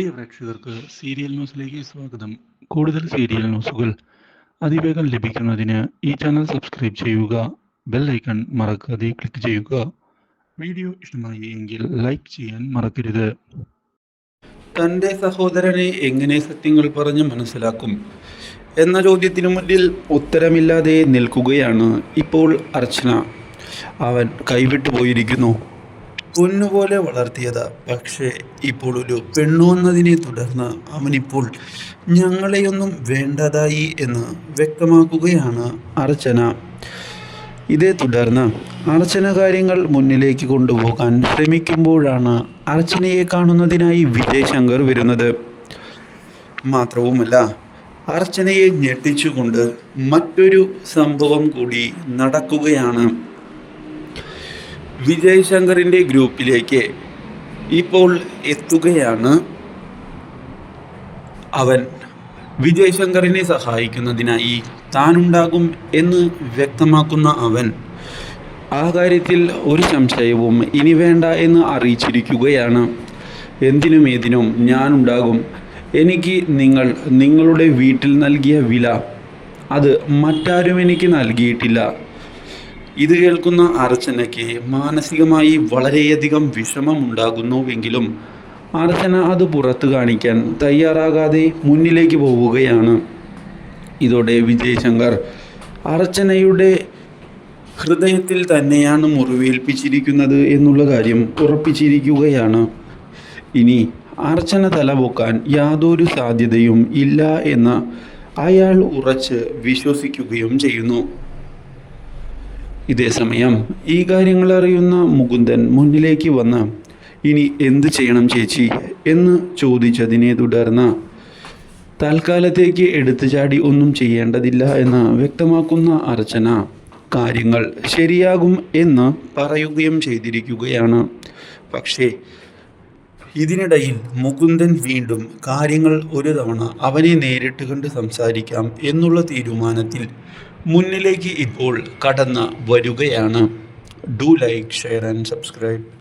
പ്രിയ പ്രേക്ഷകർക്ക് സീരിയൽ ന്യൂസിലേക്ക് സ്വാഗതം. കൂടുതൽ സീരിയൽ ന്യൂസുകൾ അതിവേഗം ലഭിക്കുന്നതിന് ഈ ചാനൽ സബ്സ്ക്രൈബ് ചെയ്യുക ബെൽ ഐക്കൺ മറക്കാതെ ക്ലിക്ക് ചെയ്യുക. വീഡിയോ ഇഷ്ടമായി എങ്കിൽ ലൈക്ക് ചെയ്യാൻ മറക്കരുത്. തന്റെ സഹോദരനെ എങ്ങനെ സത്യങ്ങൾ പറഞ്ഞ് മനസ്സിലാക്കും എന്ന ചോദ്യത്തിനു മുന്നിൽ ഉത്തരമില്ലാതെ നിൽക്കുകയാണ് ഇപ്പോൾ അർച്ചന. അവൻ കൈവിട്ടു പോയിരിക്കുന്നു. പൊന്നുപോലെ വളർത്തിയത്. പക്ഷേ ഇപ്പോൾ ഒരു പെണ്ണു വന്നതിനെ തുടർന്ന് അവനിപ്പോൾ ഞങ്ങളെയൊന്നും വേണ്ടതായി എന്ന് വ്യക്തമാക്കുകയാണ് അർച്ചന. ഇതേ തുടർന്ന് അർച്ചന കാര്യങ്ങൾ മുന്നിലേക്ക് കൊണ്ടുപോകാൻ ശ്രമിക്കുമ്പോഴാണ് അർച്ചനയെ കാണുന്നതിനായി വിജയ് ശങ്കർ വരുന്നത്. മാത്രവുമല്ല അർച്ചനയെ ഞെട്ടിച്ചുകൊണ്ട് മറ്റൊരു സംഭവം കൂടി നടക്കുകയാണ്. വിജയ് ശങ്കറിന്റെ ഗ്രൂപ്പിലേക്ക് ഇപ്പോൾ എത്തുകയാണ് അവൻ. വിജയ് ശങ്കറിനെ സഹായിക്കുന്നതിനായി താനുണ്ടാകും എന്ന് വ്യക്തമാക്കുന്ന അവൻ. ആ കാര്യത്തിൽ ഒരു സംശയവും ഇനി വേണ്ട എന്ന് അറിയിച്ചിരിക്കുകയാണ്. എന്തിനും ഏതിനും ഞാനുണ്ടാകും. എനിക്ക് നിങ്ങൾ നിങ്ങളുടെ വീട്ടിൽ നൽകിയ വില. അത് മറ്റാരും എനിക്ക് നൽകിയിട്ടില്ല. ഇത് കേൾക്കുന്ന അർച്ചനയ്ക്ക് മാനസികമായി വളരെയധികം വിഷമമുണ്ടാകുന്നുവെങ്കിലും അർച്ചന അത് പുറത്തു കാണിക്കാൻ തയ്യാറാകാതെ മുന്നിലേക്ക് പോവുകയാണ്. ഇതോടെ വിജയശങ്കർ അർച്ചനയുടെ ഹൃദയത്തിൽ തന്നെയാണ് മുറിവേൽപ്പിച്ചിരിക്കുന്നത് എന്നുള്ള കാര്യം ഉറപ്പിച്ചിരിക്കുകയാണ്. ഇനി അർച്ചന തലപൊക്കാൻ യാതൊരു സാധ്യതയും ഇല്ല എന്ന് അയാൾ ഉറച്ച് വിശ്വസിക്കുകയും ചെയ്യുന്നു. ഇതേസമയം ഈ കാര്യങ്ങൾ അറിയുന്ന മുകുന്ദൻ മുന്നിലേക്ക് വന്ന് ഇനി എന്ത് ചെയ്യണം ചേച്ചി? എന്ന് ചോദിച്ചതിനെ തുടർന്ന് തൽക്കാലത്തേക്ക് എടുത്തു ചാടി ഒന്നും ചെയ്യേണ്ടതില്ല എന്ന് വ്യക്തമാക്കുന്ന അർച്ചന കാര്യങ്ങൾ ശരിയാകും എന്ന് പറയുകയും ചെയ്തിരിക്കുകയാണ്. പക്ഷേ ഇതിനിടയിൽ മുകുന്ദൻ വീണ്ടും കാര്യങ്ങൾ ഒരു തവണ അവനെ നേരിട്ട് കണ്ട് സംസാരിക്കാം എന്നുള്ള തീരുമാനത്തിൽ മുന്നിലേക്ക് ഇപ്പോൾ കടന്ന് വരികയാണ്. Do like share and subscribe